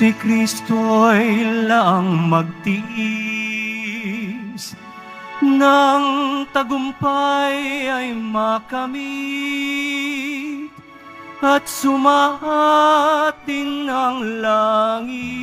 Si Kristo'y lang magtiis. Nang tagumpay ay makamit At sumatin ang langit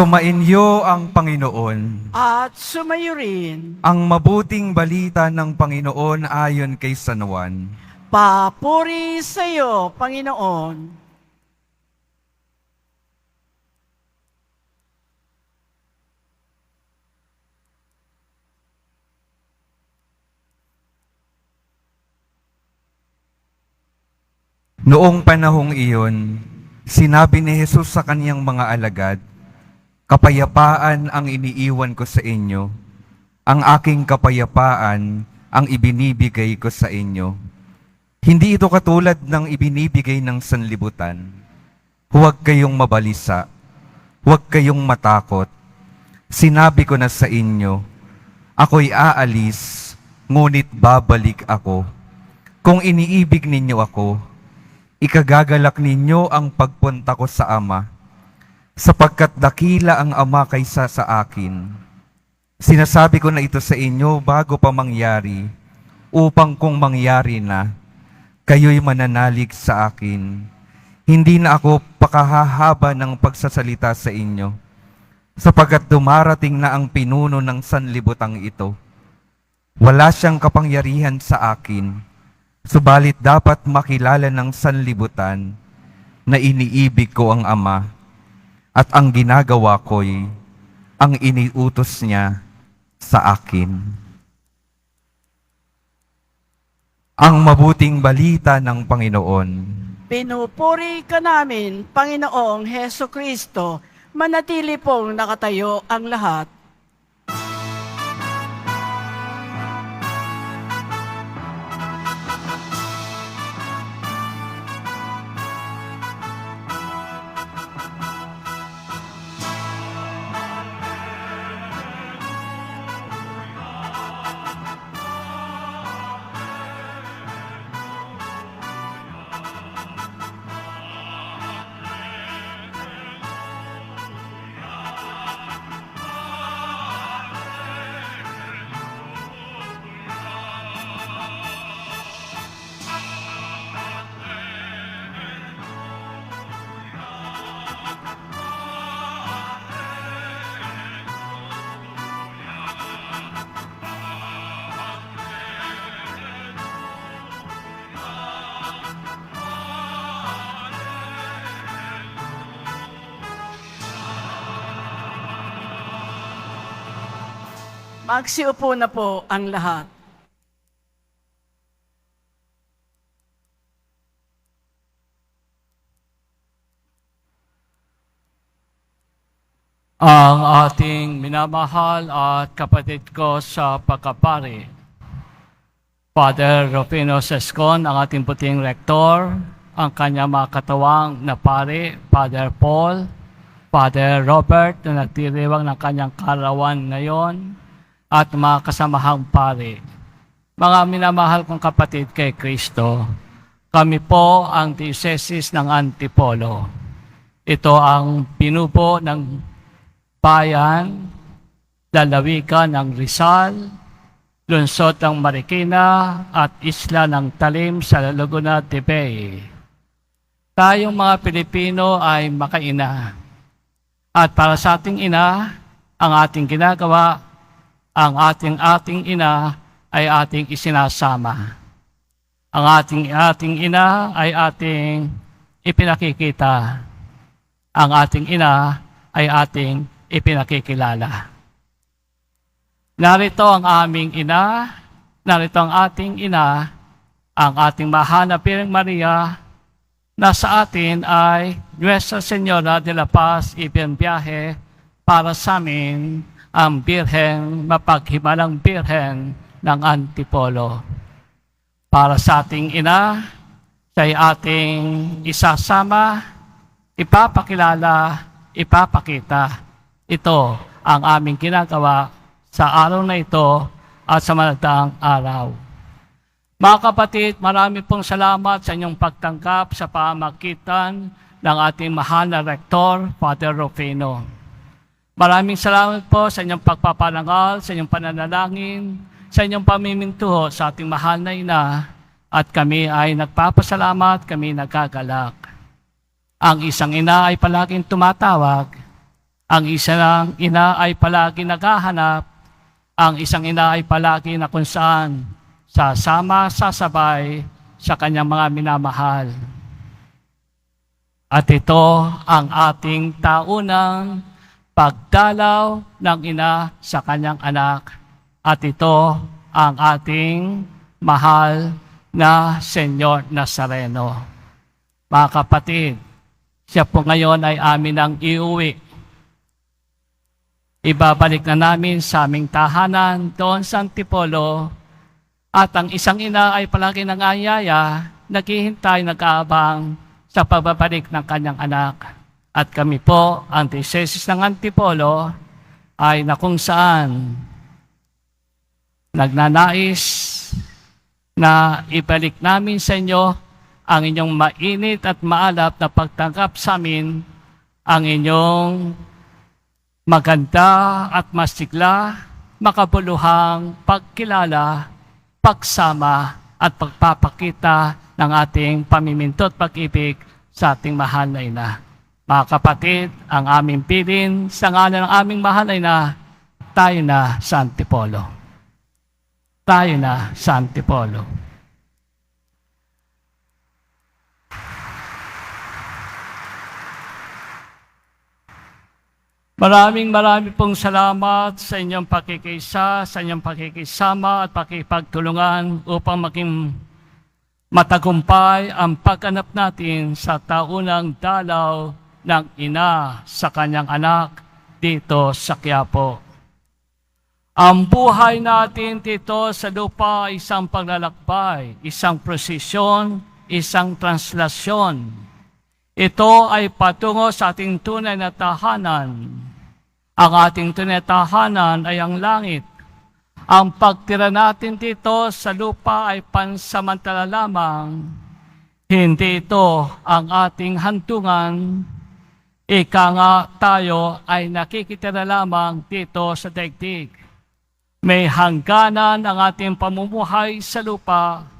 Sumainyo ang Panginoon. At sumayo rin, Ang mabuting balita ng Panginoon ayon kay San Juan. papuri sa iyo, Panginoon. Noong panahong iyon, sinabi ni Jesus sa kaniyang mga alagad, Kapayapaan ang iniiwan ko sa inyo. Ang aking kapayapaan ang ibinibigay ko sa inyo. Hindi ito katulad ng ibinibigay ng sanlibutan. Huwag kayong mabalisa. Huwag kayong matakot. Sinabi ko na sa inyo, ako'y aalis, ngunit babalik ako. Kung iniibig ninyo ako, ikagagalak ninyo ang pagpunta ko sa Ama, sapagkat dakila ang Ama kaysa sa akin. Sinasabi ko na ito sa inyo bago pa mangyari, upang kung mangyari na, kayo'y mananalig sa akin. Hindi na ako pakahahaba ng pagsasalita sa inyo, sapagkat dumarating na ang pinuno ng sanlibutang ito. Wala siyang kapangyarihan sa akin, subalit dapat makilala ng sanlibutan na iniibig ko ang Ama at ang ginagawa ko'y ang iniutos niya sa akin. Ang mabuting balita ng Panginoon. Pinupuri ka namin, Panginoong Heso Kristo, manatili pong nakatayo ang lahat. Magsiupo na po ang lahat. ang ating minamahal at kapatid ko sa pagkapari. Father Rufino Sescon, ang ating puting rektor, ang kanyang mga katawang na pari, Father Paul, Father Robert na nagtiriwang ng kanyang karawan ngayon, at mga kasamahang pari. Mga minamahal kong kapatid kay Kristo, kami po ang Diocese ng Antipolo. Ito ang pinupo ng bayan, lalawigan ng Rizal, lungsod ng Marikina at isla ng Talim sa Laguna de Bay. Tayong mga Pilipino ay makaina. At para sa ating ina, ang ating ginagawa, ang ating ating ina ay ating isinasama. Ang ating ating ina ay ating ipinakikita. Ang ating ina ay ating ipinakikilala. Narito ang aming ina, narito ang ating ina, ang ating mahal na Pirang Maria, na sa atin ay Nuestra Señora de la Paz Ibiyahe para sa amin ang Birhen, mapaghimalang Birhen ng Antipolo. Para sa ating ina, siya'y ating isasama, ipapakilala, ipapakita. Ito ang aming ginagawa sa araw na ito at sa malagdaang araw. Mga kapatid, marami pong salamat sa inyong pagtanggap sa pamakitan ng ating mahal na Rektor, Father Rufino. Maraming salamat po sa inyong pagpapalangal, sa inyong pananalangin, sa inyong pamimintuho sa ating mahal na ina at kami ay nagpapasalamat, kami nagagalak. Ang isang ina ay palaging tumatawag, ang isang ina ay palaging naghahanap, ang isang ina ay palagi na kung saan sasama, sasabay sa kanyang mga minamahal. At ito ang ating taunang pagdalaw ng ina sa kanyang anak. At ito ang ating mahal na Senyor Nazareno. Mga kapatid, siya po ngayon ay amin ang iuwi Ibabalik na namin sa aming tahanan doon sa Antipolo at ang isang ina ay palagi nangayaya, naghihintay, nag-aabang sa pagbabalik ng kanyang anak. At kami po, diocese ng Antipolo, ay na kung saan nagnanais na ibalik namin sa inyo ang inyong mainit at maalap na pagtanggap sa amin, ang inyong maganda at masigla, makabuluhang pagkilala, pagsama at pagpapakita ng ating pamiminto at pag-ibig sa ating mahal na ina. Mga kapatid, ang aming pilin sa ngalan ng aming mahal na ina, tayo na sa Antipolo. Tayo na sa Antipolo. Maraming maraming pong salamat sa inyong pakikisa, sa inyong pakikisama at pakipagtulungan upang maging matagumpay ang pagganap natin sa taunang dalaw ng ina sa kanyang anak dito sa Quiapo. Ang buhay natin dito sa lupa isang paglalakbay, isang prosesyon, isang translasyon. Ito ay patungo sa ating tunay na tahanan. Ang ating tunay na tahanan ay ang langit. Ang pagtira natin dito sa lupa ay pansamantala lamang. Hindi ito ang ating hantungan. Ika nga tayo ay nakikitira lamang dito sa daigdig. May hangganan ang ating pamumuhay sa lupa.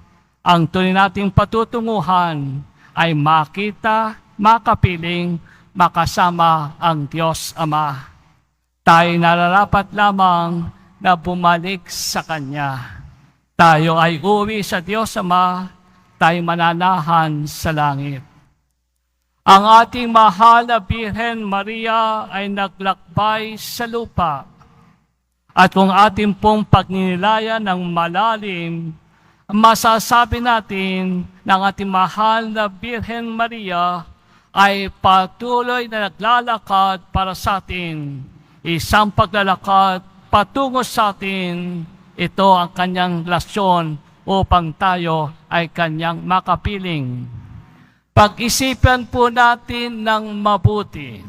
Ang tunay nating patutunguhan ay makita, makapiling, makasama ang Diyos Ama. Tayo nararapat lamang na bumalik sa Kanya. Tayo ay uwi sa Diyos Ama, tayo mananahan sa langit. Ang ating mahal na Birhen Maria ay naglakbay sa lupa. At kung ating pong pagninilayan ng malalim, masasabi natin ng ating mahal na Birhen Maria ay patuloy na naglalakad para sa atin. Isang paglalakad patungo sa atin. Ito ang kanyang lasyon upang tayo ay kanyang makapiling. Pag-isipan po natin ng mabuti.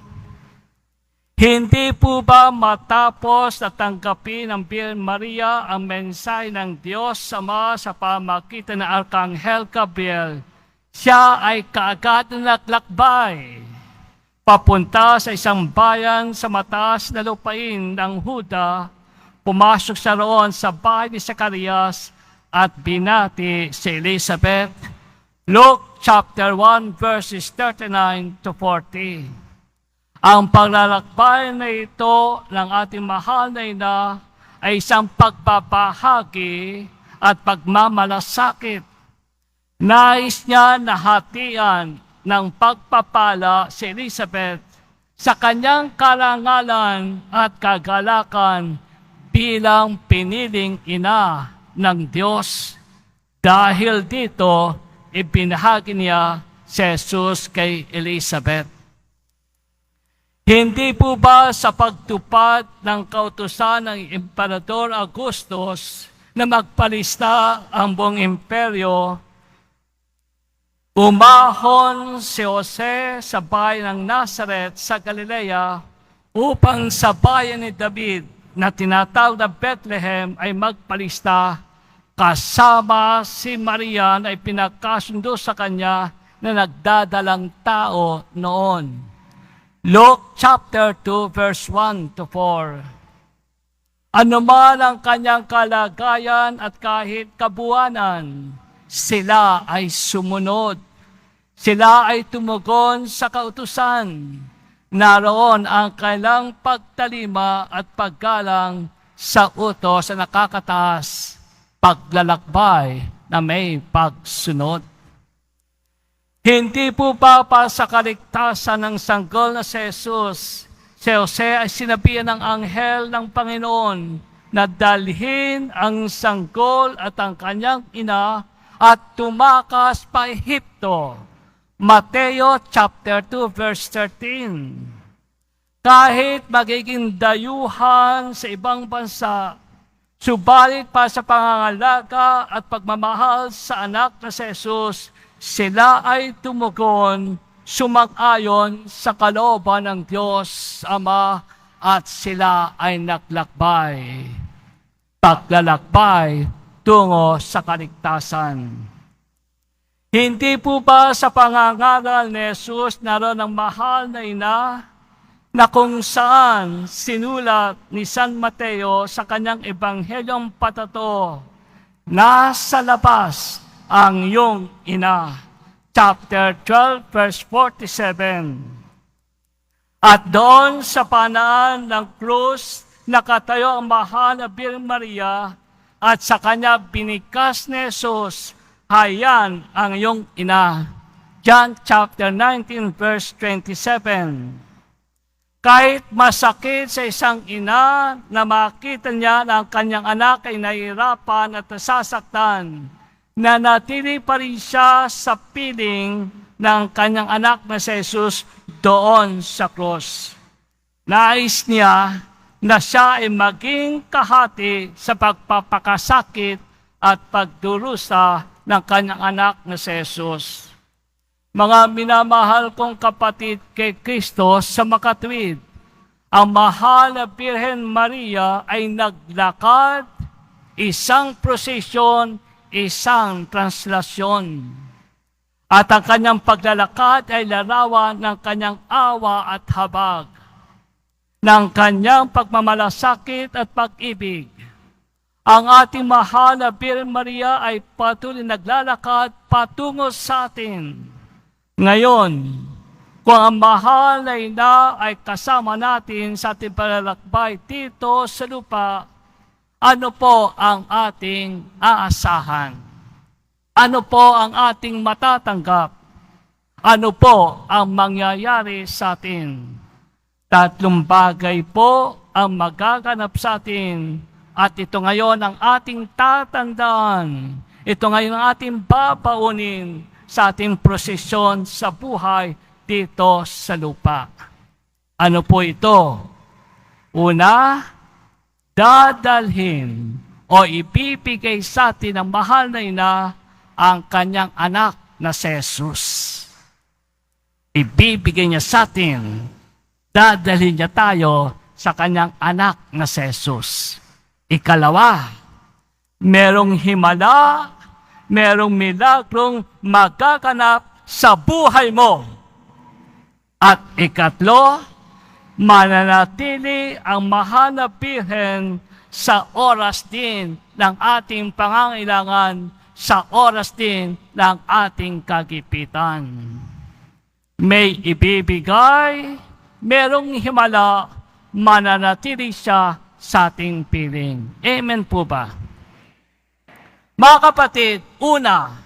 Hindi po ba matapos na tanggapin ng Birhen Maria ang mensahe ng Diyos Ama sa pamagitan ng Arkanghel Gabriel, siya ay kaagad na naglakbay papunta sa isang bayan sa mataas na lupain ng Huda, pumasok siya roon sa bahay ni Zacarias at binati si Elizabeth. Luke chapter 1 verses 39 to 40. Ang paglalakbay na ito ng ating mahal na ina ay isang pagpapahagi at pagmamalasakit. Nais niya na hatian ng pagpapala si Elizabeth sa kanyang karangalan at kagalakan bilang piniling ina ng Diyos. Dahil dito, ibinahagi niya si Jesus kay Elizabeth. Hindi po ba sa pagtupad ng kautusan ng Emperador Augustus na magpalista ang buong imperyo, umahon si Jose sa bayan ng Nazareth sa Galilea upang sa bayan ni David na tinatawag na Bethlehem ay magpalista kasama si Maria na ipinakasundo sa kanya na nagdadalang tao noon. Luke chapter 2 verse 1 to 4. Ano man ang kanyang kalagayan at kahit kabuanan, sila ay sumunod. Sila ay tumugon sa kautusan. Naroon ang kailang pagtalima at paggalang sa utos na nakakataas, paglalakbay na may pagsunod. Hindi po ba sa kaligtasan ng sanggol na si Jesus, si Jose ay sinabihan ng anghel ng Panginoon na dalhin ang sanggol at ang kanyang ina at tumakas pa Ehipto. Mateo chapter 2 verse 13. Kahit magiging dayuhan sa ibang bansa, subalit pa sa pangangalaga at pagmamahal sa anak na si Jesus, sila ay tumugon, sumang-ayon sa kalooban ng Diyos Ama at sila ay naglakbay. Paglalakbay tungo sa kaligtasan. Hindi po ba sa pangangaral ni Jesus naroon ang mahal na ina na kung saan sinulat ni San Mateo sa kanyang ebanghelyong patato, nasa labas ang iyong ina. Chapter 12, verse 47. At doon sa panaan ng krus, nakatayo ang mahal na Birhen Maria at sa kanya binikas ni Jesus, hayan ang iyong ina. John chapter 19 verse 27. Kahit masakit sa isang ina na makita niya na ang kanyang anak ay nahihirapan at nasasaktan, nanatili pa rin siya sa piling ng kanyang anak na si Jesus doon sa cross. Nais niya na siya ay maging kahati sa pagpapakasakit at pagdurusa ng kanyang anak na si Jesus. Mga minamahal kong kapatid kay Kristo sa makatwid, ang mahal na Birhen Maria ay naglakad, isang prosesyon, isang translasyon. At ang kanyang paglalakad ay larawan ng kanyang awa at habag, ng kanyang pagmamalasakit at pag-ibig. Ang ating mahal na Birhen Maria ay patuloy naglalakad patungo sa atin. Ngayon, kung ang mahal na ay kasama natin sa ating palalakbay dito sa lupa, ano po ang ating aasahan? Ano po ang ating matatanggap? Ano po ang mangyayari sa atin? Tatlong bagay po ang magaganap sa atin at ito ngayon ang ating tatandaan. Ito ngayon ang ating babaunin sa ating prosesyon sa buhay dito sa lupa. Ano po ito? Una, dadalhin o ibibigay sa atin ng mahal na ina ang kanyang anak na si Jesus. Ibibigay niya sa atin, dadalhin niya tayo sa kanyang anak na si Jesus. Ikalawa, merong himala merong milagrong magaganap sa buhay mo. At ikatlo, mananatili ang birhen sa oras din ng ating pangangailangan, sa oras din ng ating kagipitan. May ibibigay, merong himala, mananatili siya sa ating piling. Amen po ba? Mga kapatid, una,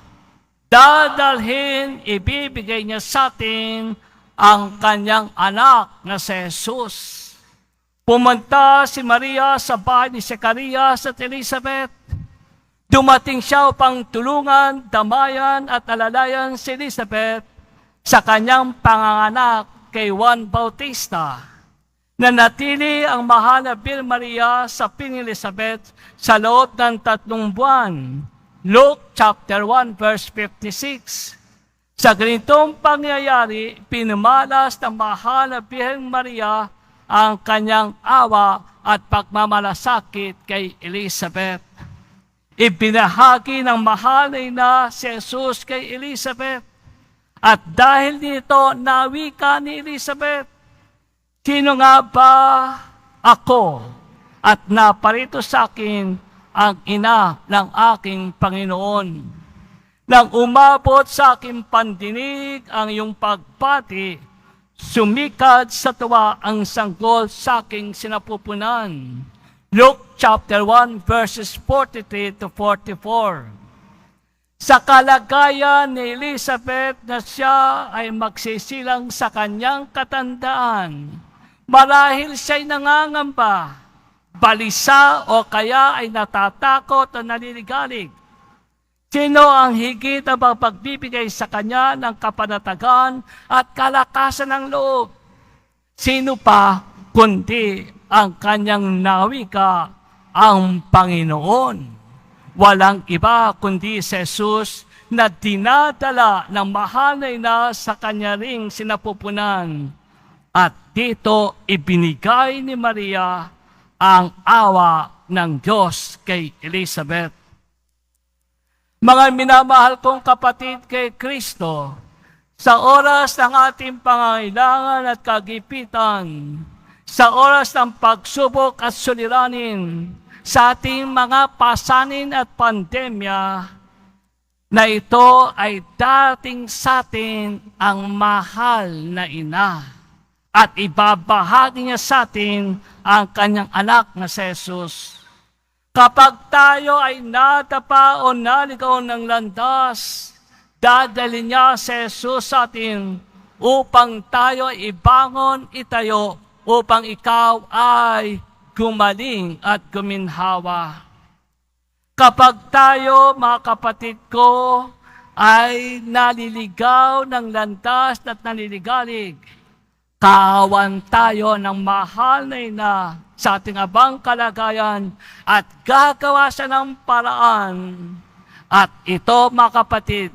dadalhin, ibibigay niya sa atin ang kanyang anak na si Jesus. Pumunta si Maria sa bahay ni Zacarias at Elizabeth. Dumating siya upang tulungan, damayan at alalayan si Elizabeth sa kanyang panganganak kay Juan Bautista. Nanatili ang mahal na Bill Maria sa Ping Elizabeth sa loob ng tatlong buwan. Luke chapter 1 verse 56. Sa ganitong pangyayari, pinamalas ng mahal na Birheng Maria ang kanyang awa at pagmamalasakit kay Elizabeth. Ibinahagi ng mahal na ina si Jesus kay Elizabeth. At dahil dito, nawi ka ni Elizabeth, Sino nga ba ako at naparito sa akin ang ina ng aking Panginoon? Nang umabot sa aking pandinig ang iyong pagpati, sumikad sa tuwa ang sanggol sa aking sinapupunan. Luke chapter 1 verses 43 to 44. Sa kalagayan ni Elizabeth na siya ay magsisilang sa kanyang katandaan, marahil siya'y nangangamba, balisa o kaya ay natatakot o naninigalig. Sino ang higit na pagbibigay sa kanya ng kapanatagan at kalakasan ng loob? Sino pa kundi ang kanyang nawika, ang Panginoon? Walang iba kundi si Jesus na dinadala ng mahal na sa kanya ring sinapupunan. At dito ibinigay ni Maria ang awa ng Diyos kay Elizabeth. Mga minamahal kong kapatid kay Kristo, sa oras ng ating pangangailangan at kagipitan, sa oras ng pagsubok at suliranin, sa ating mga pasanin at pandemya, na ito ay dating sa atin ang mahal na ina at ibabahagi niya sa atin ang kanyang anak na si Jesus. Kapag tayo ay natapa o naligaw ng landas, dadalhin niya si Jesus sa atin upang tayo ay ibangon, itayo, upang ikaw ay gumaling at guminhawa. Kapag tayo, mga kapatid ko, ay naliligaw ng landas at naliligalig, Kawan tayo ng mahal na ina sa ating abang kalagayan at gagawa siya ng paraan. At ito mga kapatid,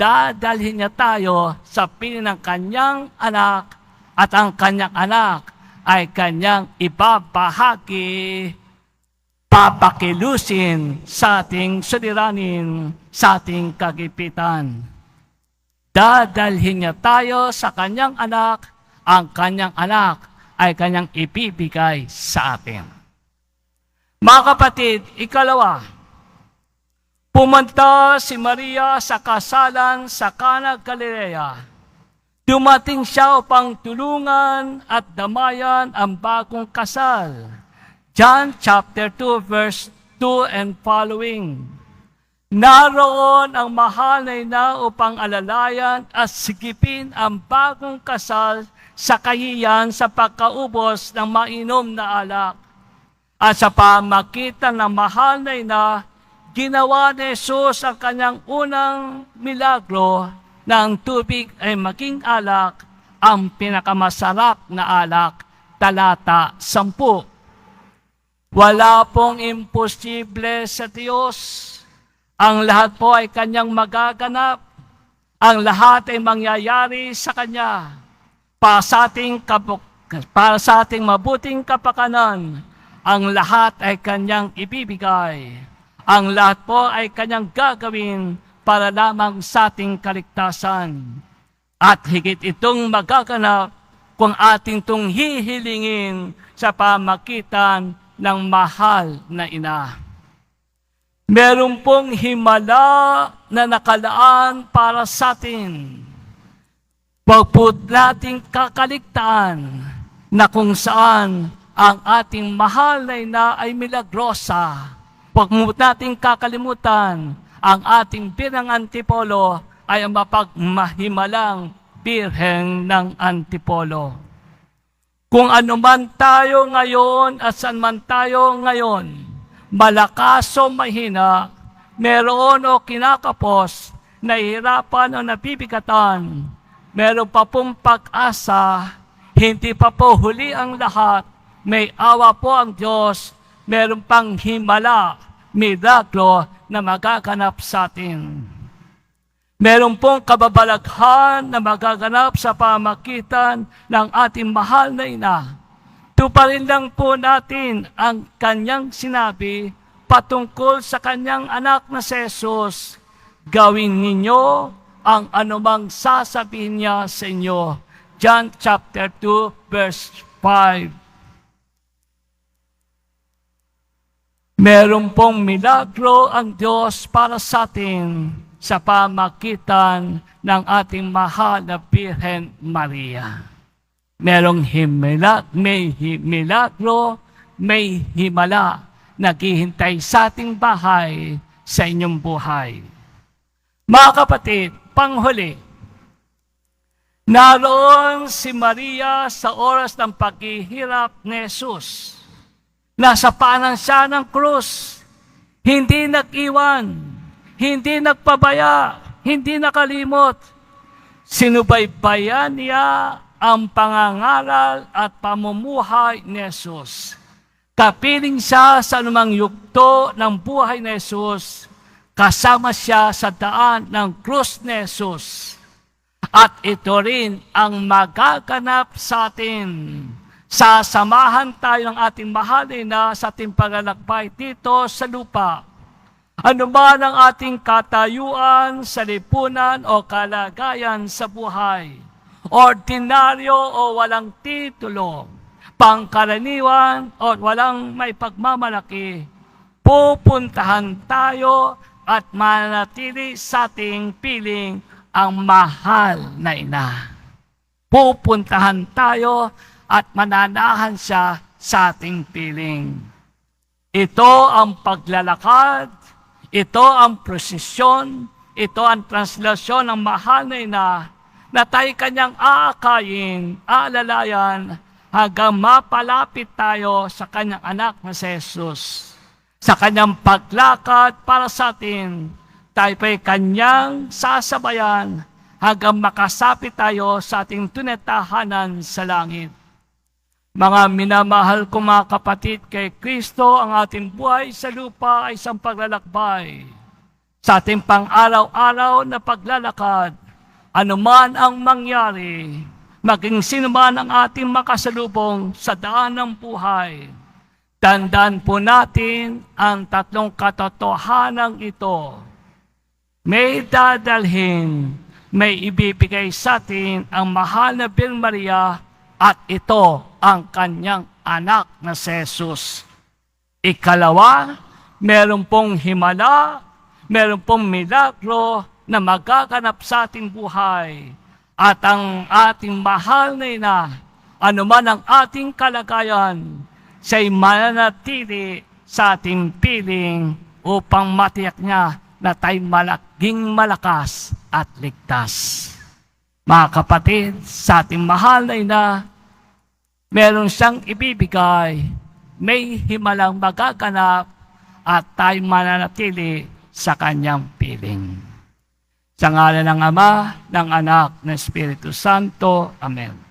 dadalhin niya tayo sa piling ng kanyang anak at ang kanyang anak ay kanyang ibabahagi, papakilusin sa ating suliranin, sa ating kagipitan. Dadalhin niya tayo sa kanyang anak ang kanyang anak ay kanyang ibibigay sa atin. Mga kapatid, ikalawa, pumunta si Maria sa kasalan sa Cana Galilea. Dumating siya upang tulungan at damayan ang bagong kasal. John chapter 2 verse 2 and following. Naroon ang mahal na upang alalayan at sigipin ang bagong kasal sa kahiyan sa pagkaubos ng mainom na alak. At sa pamagitan ng mahal na ina, ginawa ni Jesus ang kanyang unang milagro na ang tubig ay maging alak, ang pinakamasarap na alak, talata sampu. Wala pong imposible sa Diyos. Ang lahat po ay kanyang magaganap. Ang lahat ay mangyayari sa Kanya para sa ating kabuk para sa ating mabuting kapakanan, ang lahat ay kanyang ibibigay. Ang lahat po ay kanyang gagawin para lamang sa ating kaligtasan. At higit itong magaganap kung ating itong hihilingin sa pamagitan ng mahal na ina. Meron pong himala na nakalaan para sa atin Po nating kakaligtaan na kung saan ang ating mahal na ina ay milagrosa. Mo nating kakalimutan ang ating birang antipolo ay ang mapagmahimalang birheng ng antipolo. Kung ano man tayo ngayon at saan man tayo ngayon, malakas o mahina, meron o kinakapos, nahihirapan o nabibigatan, meron pa pong pag-asa, hindi pa po huli ang lahat, may awa po ang Diyos, meron pang himala, milagro na magaganap sa atin. Meron pong kababalaghan na magaganap sa pamagitan ng ating mahal na ina. Tuparin lang po natin ang kanyang sinabi patungkol sa kanyang anak na si Jesus. Gawin ninyo ang anumang sasabihin niya sa inyo. John chapter 2 verse 5. Meron pong milagro ang Diyos para sa atin sa pamagitan ng ating mahal na Birhen Maria. Merong himila, may milagro, may himala naghihintay sa ating bahay sa inyong buhay. Mga kapatid, panghuli, naroon si Maria sa oras ng paghihirap ni Jesus. Nasa paanan siya ng krus. Hindi nag-iwan. Hindi nagpabaya. Hindi nakalimot. Sinubaybayan niya ang pangangaral at pamumuhay ni Jesus. Kapiling siya sa anumang yugto ng buhay ni Jesus. Kasama siya sa daan ng krus ni Jesus. At ito rin ang magaganap sa atin. Sasamahan tayo ng ating mahalin na sa ating paglalakbay dito sa lupa. Ano man ang ating katayuan sa lipunan o kalagayan sa buhay, ordinaryo o walang titulo, pangkaraniwan o walang may pagmamalaki, pupuntahan tayo at manatili sa ating piling ang mahal na ina. Pupuntahan tayo at mananahan siya sa ating piling. Ito ang paglalakad, ito ang prosesyon, ito ang translasyon ng mahal na ina na tayo kanyang aakayin, aalalayan, hanggang mapalapit tayo sa kanyang anak na si Jesus. Sa kanyang paglakad para sa atin, tayo pa'y kanyang sasabayan hanggang makasapit tayo sa ating tunetahanan sa langit. Mga minamahal ko mga kapatid kay Kristo, ang ating buhay sa lupa ay isang paglalakbay. Sa ating pang-araw-araw na paglalakad, anuman ang mangyari, maging sino man ang ating makasalubong sa daan ng buhay, tandaan po natin ang tatlong katotohanan ito. May dadalhin, may ibibigay sa atin ang mahal na Birhen Maria at ito ang kanyang anak na si Jesus. Ikalawa, meron pong himala, meron pong milagro na magaganap sa ating buhay. At ang ating mahal na ina, anuman ang ating kalagayan, siya'y mananatili sa ating piling upang matiyak niya na tayo malaking malakas at ligtas. Mga kapatid, sa ating mahal na ina, meron siyang ibibigay, may himalang magaganap at tayo mananatili sa kanyang piling. Sa ngalan ng Ama, ng Anak, ng Espiritu Santo. Amen.